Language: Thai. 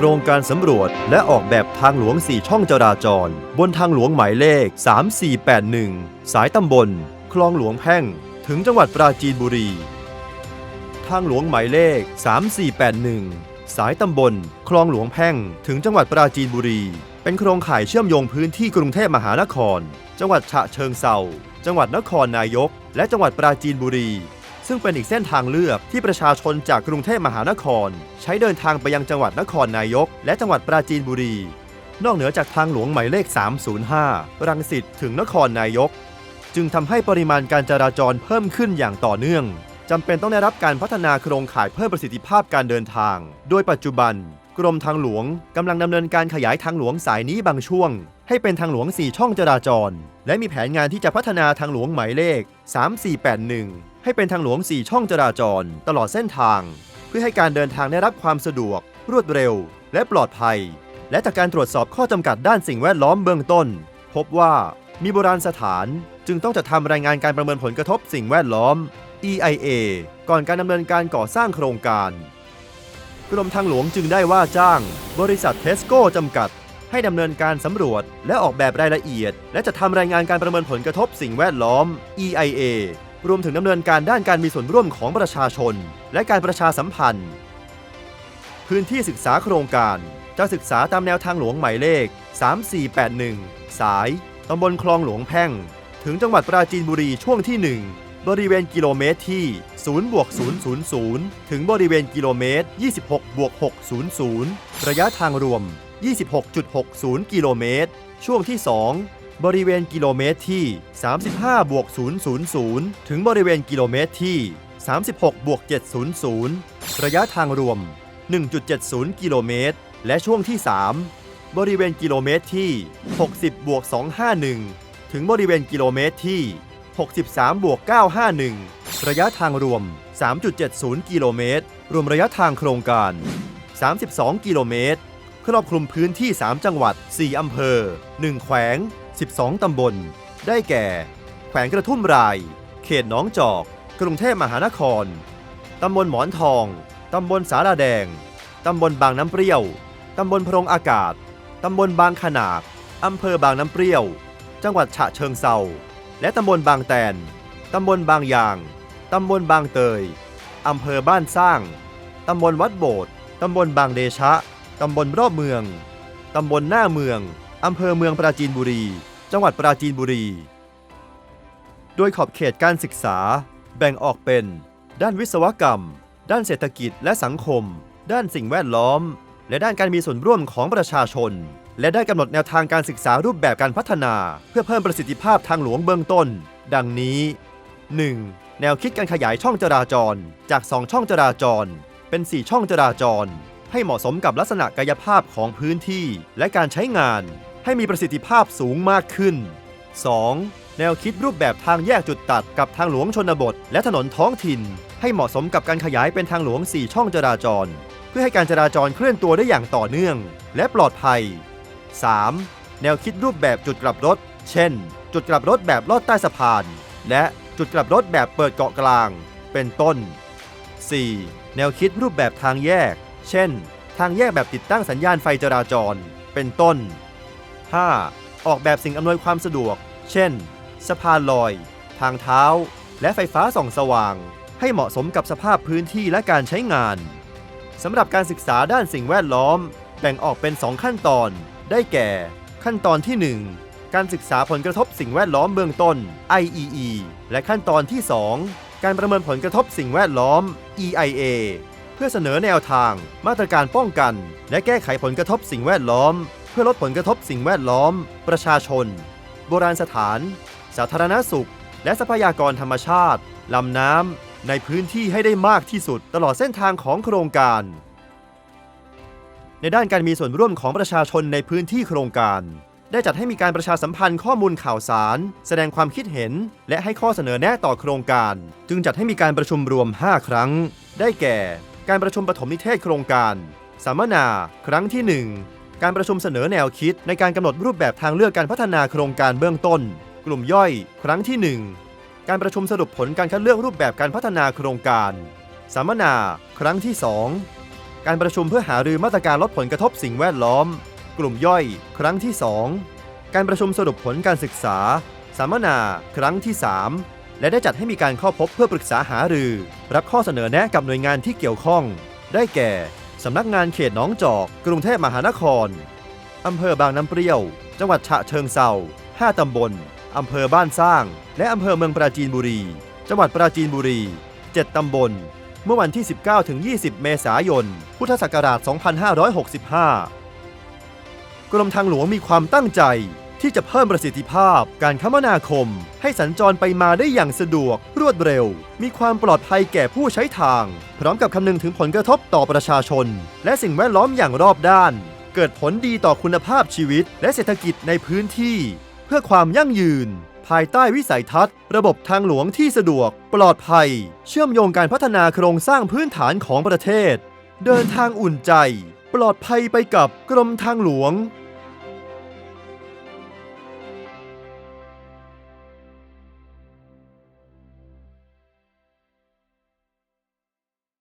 โครงการสำรวจ และออกแบบทางหลวง 4 ช่องจราจร บนทางหลวงหมายเลข 3481 สายตำบล คลองหลวงแพ่ง ถึงจังหวัดปราจีนบุรี ทางหลวงหมายเลข 3481 สายตำบล คลองหลวงแพ่ง ถึงจังหวัดปราจีนบุรี เป็นโครงข่ายเชื่อมโยงพื้นที่กรุงเทพมหานคร จังหวัดฉะเชิงเซาจังหวัดนครนายก และจังหวัดปราจีนบุรี ซึ่งเป็นอีกเส้นทางเลือกที่ประชาชนจากกรุงเทพมหานคร ใช้เดินทางไปยังจังหวัดนครนายก และจังหวัดปราจีนบุรี นอกเหนือจากทางหลวงหมายเลข 305 รังสิตถึงนครนายก จึงทำให้ปริมาณการจราจรเพิ่มขึ้นอย่างต่อเนื่องจำเป็นต้องได้รับการพัฒนาโครงข่ายเพิ่มประสิทธิภาพการเดินทาง โดยปัจจุบัน กรมทางหลวงกำลังดำเนินการขยายทางหลวงสายนี้บางช่วง ให้เป็นทางหลวง 4 ช่องจราจร และมีแผนงานที่จะพัฒนาทางหลวงหมายเลข 3481 ให้เป็นทางหลวง 4 ช่องจราจร ตลอดเส้นทาง เพื่อให้การเดินทางได้รับความสะดวก รวดเร็ว และปลอดภัย และจากการตรวจสอบข้อจำกัดด้านสิ่งแวดล้อมเบื้องต้น พบว่ามีโบราณสถานจึงต้องจัดทำรายงานการประเมินผลกระทบสิ่งแวดล้อม EIA ก่อนการดำเนินการก่อสร้างโครงการ กรมทางหลวงจึงได้ว่าจ้าง บริษัทเทสโก้จำกัด ให้ดำเนินการสำรวจ และออกแบบรายละเอียด และจะทำรายงานการประเมินผลกระทบสิ่งแวดล้อม EIA รวมถึงดำเนินการด้านการมีส่วนร่วมของประชาชน และการประชาสัมพันธ์ พื้นที่ศึกษาโครงการ จะศึกษาตามแนวทางหลวงหมายเลข 3481 สายตำบลคลองหลวงแพ่ง ถึงจังหวัดปราจีนบุรีช่วงที่ 1 บริเวณกิโลเมตรที่ 0บวก000 ถึงบริเวณกิโลเมตร 26บวก600 ระยะทางรวม 26.60 กิโลเมตร ช่วงที่ 2 บริเวณกิโลเมตรที่ 35บวก000 ถึงบริเวณกิโลเมตรที่ 36บวก700 ระยะทางรวม 1.70 กิโลเมตร และช่วงที่ 3 บริเวณกิโลเมตรที่ 60บวก251 ถึงบริเวณกิโลเมตรที่ 63บวก951 ระยะทางรวม 3.70 กิโลเมตร รวมระยะทางโครงการ 32 กิโลเมตร ครอบคลุมพื้นที่ 3 จังหวัด 4 อำเภอ 1 แขวง 12 ตำบล ได้แก่ แขวงกระทุ่มราย เขตหนองจอก กรุงเทพมหานคร ตำบลหมอนทอง ตำบลสาราแดง ตำบลบางน้ำเปรี้ยว ตำบลพรงอากาศ ตำบลบางขนาดอำเภอบางน้ำเปรี้ยว จังหวัดฉะเชิงเซา และตำบลบางแตน ตำบลบางยาง ตำบลบางเตย อำเภอบ้านสร้าง ตำบลวัดโบสถ์ตำบลบางเดชะ ตำบลรอบเมือง ตำบลหน้าเมือง อำเภอเมืองปราจีนบุรี จังหวัดปราจีนบุรี โดยขอบเขตการศึกษา แบ่งออกเป็น ด้านวิศวกรรม ด้านเศรษฐกิจและสังคม ด้านสิ่งแวดล้อม และด้านการมีส่วนร่วมของประชาชน และได้กำหนดแนวทางการศึกษารูปแบบการพัฒนา เพื่อเพิ่มประสิทธิภาพทางหลวงเบื้องต้น ดังนี้ 1. แนวคิดการขยายช่องจราจร จาก 2 ช่องจราจร เป็น 4 ช่องจราจร ให้เหมาะสมกับลักษณะกายภาพของพื้นที่และการใช้งาน ให้มีประสิทธิภาพสูงมากขึ้น 2. แนวคิดรูปแบบทางแยกจุดตัดกับทางหลวงชนบท และถนนท้องถิ่น ให้เหมาะสมกับการขยายเป็นทางหลวง 4 ช่องจราจร เพื่อให้การจราจรเคลื่อนตัวได้อย่างต่อเนื่อง และปลอดภัย 3. แนวคิดรูปแบบจุดกลับรถ เช่น จุดกลับรถแบบลอดใต้สะพาน และจุดกลับรถแบบเปิดเกาะกลาง เป็นต้น 4. แนวคิดรูปแบบทางแยก เช่น ทางแยกแบบติดตั้งสัญญาณไฟจราจร เป็นต้น 5. ออกแบบสิ่งอำนวยความสะดวก เช่น สะพานลอย ทางเท้า และไฟฟ้าส่องสว่าง ให้เหมาะสมกับสภาพพื้นที่และการใช้งาน สำหรับการศึกษาด้านสิ่งแวดล้อม แบ่งออกเป็น 2 ขั้นตอน ได้แก่ ขั้นตอนที่ 1 การศึกษาผลกระทบสิ่งแวดล้อมเบื้องต้น IEE และขั้นตอนที่ 2 การประเมินผลกระทบสิ่งแวดล้อม EIA เพื่อเสนอแนวทาง มาตรการป้องกัน และแก้ไขผลกระทบสิ่งแวดล้อม พื่อลดผลกระทบสิ่งแวดล้อม ประชาชน โบราณสถาน สาธารณสุข และทรัพยากรธรรมชาติลำน้ำในพื้นที่ให้ได้มากที่สุดตลอดเส้นทางของโครงการ ในด้านการมีส่วนร่วมของประชาชนในพื้นที่โครงการ ได้จัดให้มีการประชาสัมพันธ์ข้อมูลข่าวสาร แสดงความคิดเห็น และให้ข้อเสนอแนะต่อโครงการ จึงจัดให้มีการประชุมรวม 5 ครั้ง ได้แก่ การประชุมปฐมนิเทศโครงการสัมมนา ครั้งที่ 1 การประชุมเสนอแนวคิดในการกำหนดรูปแบบทางเลือกการพัฒนาโครงการเบื้องต้น กลุ่มย่อย ครั้งที่ 1 การประชุมสรุปผลการคัดเลือกรูปแบบการพัฒนาโครงการ สัมมนา ครั้งที่ 2 การประชุมเพื่อหารือมาตรการลดผลกระทบสิ่งแวดล้อม กลุ่มย่อย ครั้งที่ 2 การประชุมสรุปผลการศึกษา สัมมนา ครั้งที่ 3 และได้จัดให้มีการเข้าพบเพื่อปรึกษาหารือ รับข้อเสนอแนะกับหน่วยงานที่เกี่ยวข้อง ได้แก่ สำนักงานเขตหนองจอก กรุงเทพมหานคร อำเภอบางน้ำเปรี้ยว จังหวัดฉะเชิงเซา5ตำบล อำเภอบ้านสร้าง และอำเภอเมืองปราจีนบุรี จังหวัดปราจีนบุรี 7 ตำบล เมื่อวันที่ 19ถึง20 เมษายน พุทธศักราช 2565 กรมทางหลวงมีความตั้งใจ ที่จะเพิ่มประสิทธิภาพการคมนาคม ให้สัญจรไปมาได้อย่างสะดวก รวดเร็ว มีความปลอดภัยแก่ผู้ใช้ทาง พร้อมกับคำนึงถึงผลกระทบต่อประชาชน และสิ่งแวดล้อมอย่างรอบด้าน เกิดผลดีต่อคุณภาพชีวิต และเศรษฐกิจในพื้นที่ เพื่อความยั่งยืน ภายใต้วิสัยทัศน์ ระบบทางหลวงที่สะดวก ปลอดภัย เชื่อมโยงการพัฒนาโครงสร้างพื้นฐานของประเทศ เดินทางอุ่นใจ ปลอดภัยไปกับกรมทางหลวง